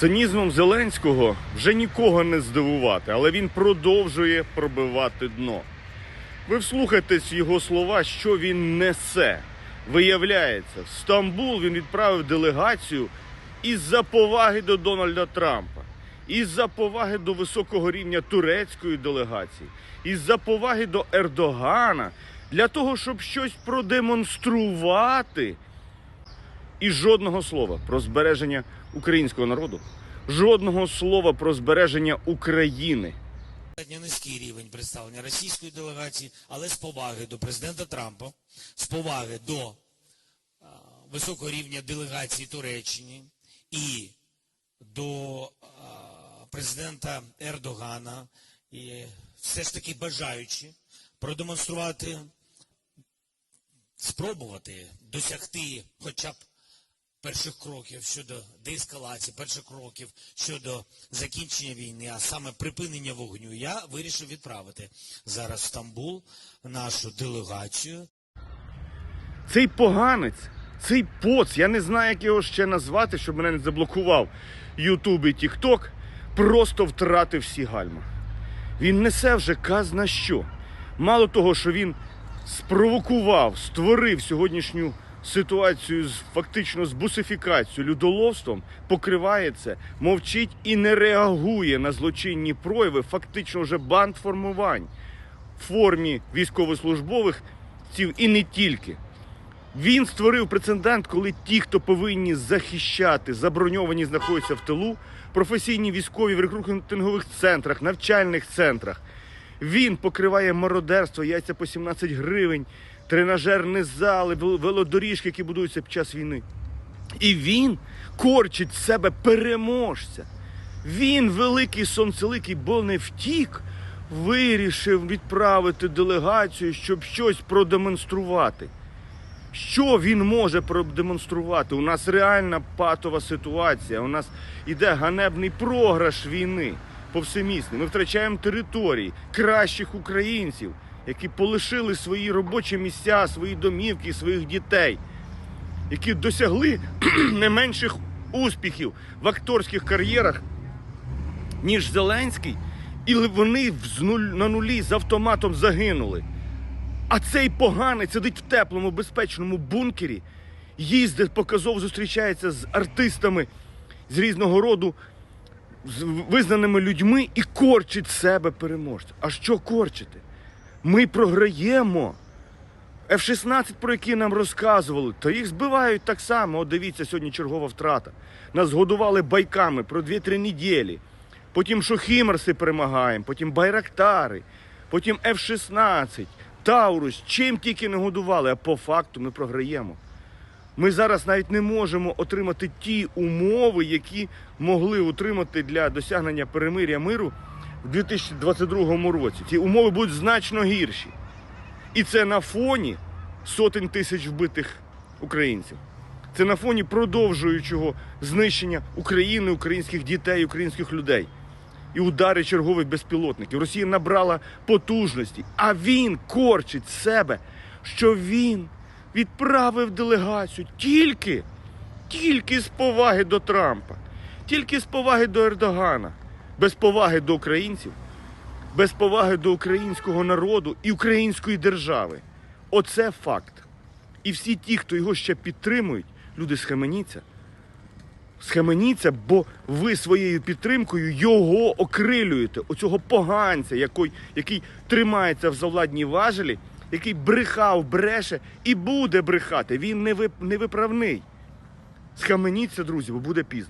Цинізмом Зеленського вже нікого не здивувати, але він продовжує пробивати дно. Ви вслухайтесь його слова, що він несе. Виявляється, в Стамбул він відправив делегацію із-за поваги до Дональда Трампа, із-за поваги до високого рівня турецької делегації, із-за поваги до Ердогана, для того, щоб щось продемонструвати. І жодного слова про збереження українського народу, жодного слова про збереження України. Низький рівень представлення російської делегації, але з поваги до президента Трампа, з поваги до а, високого рівня делегації Туреччини і до а, президента Ердогана, і все ж таки бажаючи продемонструвати, спробувати досягти хоча б перших кроків щодо деескалації, перших кроків щодо закінчення війни, а саме припинення вогню, я вирішив відправити зараз в Стамбул нашу делегацію. Цей поганець, цей поц, я не знаю, як його ще назвати, щоб мене не заблокував Ютуб і Тікток, просто втратив всі гальма. Він несе вже казна що. Мало того, що він спровокував, створив сьогоднішню ситуацію з фактично з бусифікацією, людоловством, покриває це, мовчить і не реагує на злочинні прояви, фактично вже банд формувань в формі військовослужбових і не тільки. Він створив прецедент, коли ті, хто повинні захищати, заброньовані знаходяться в тилу, професійні військові в рекрутингових центрах, навчальних центрах. Він покриває мародерство, яйця по 17 гривень, тренажерні зали, велодоріжки, які будуються під час війни. І він корчить себе переможця. Він, великий сонцеликий, бо не втік, вирішив відправити делегацію, щоб щось продемонструвати. Що він може продемонструвати? У нас реальна патова ситуація. У нас іде ганебний програш війни повсемісний. Ми втрачаємо території кращих українців, які полишили свої робочі місця, свої домівки, своїх дітей, які досягли не менших успіхів в акторських кар'єрах, ніж Зеленський, і вони на нулі з автоматом загинули. А цей поганець сидить в теплому, безпечному бункері, їздить, показово зустрічається з артистами з різного роду, з визнаними людьми і корчить себе переможця. А що корчити? Ми програємо. F-16, про які нам розказували, то їх збивають так само. От дивіться, сьогодні чергова втрата. Нас годували байками про 2-3 неділі. Потім що Хімерси перемагаємо, потім Байрактари, потім F-16, Таурус, чим тільки не годували, а по факту ми програємо. Ми зараз навіть не можемо отримати ті умови, які могли отримати для досягнення перемиря миру в 2022 році. Ці умови будуть значно гірші. І це на фоні сотень тисяч вбитих українців. Це на фоні продовжуючого знищення України, українських дітей, українських людей. І удари чергових безпілотників. Росія набрала потужності, а він корчить себе, що він відправив делегацію тільки, тільки з поваги до Трампа, тільки з поваги до Ердогана, без поваги до українців, без поваги до українського народу і української держави. Оце факт. І всі ті, хто його ще підтримують, люди схаменіться. Схаменіться, бо ви своєю підтримкою його окрилюєте, оцього поганця, який, який тримається в завладній важелі, який брехав, бреше і буде брехати. Він не, виправний. Схаменіться, друзі, бо буде пізно.